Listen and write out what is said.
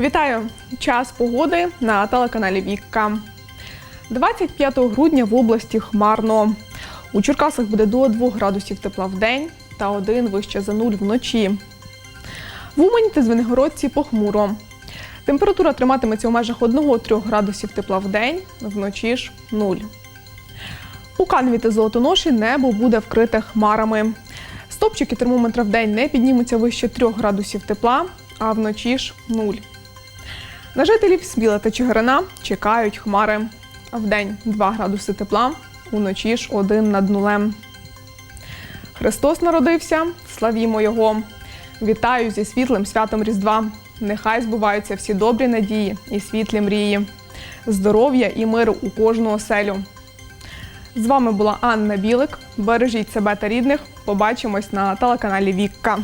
Вітаю! Час погоди на телеканалі Вікка. 25 грудня в області хмарно. У Черкасах буде до 2 градусів тепла в день та 1 вище за 0 вночі. В Умані та Звенигородці похмуро. Температура триматиметься у межах 1-3 градусів тепла в день, вночі ж 0. У Канві та Золотоноші небо буде вкрите хмарами. Стопчики термометра в день не піднімуться вище 3 градусів тепла, а вночі ж 0. На жителів Сміла та Чигирина чекають хмари. Вдень 2 градуси тепла, уночі ж 1 над нулем. Христос народився, славімо Його! Вітаю зі світлим святом Різдва! Нехай збуваються всі добрі надії і світлі мрії, здоров'я і миру у кожну оселю. З вами була Анна Білик. Бережіть себе та рідних. Побачимось на телеканалі Вікка.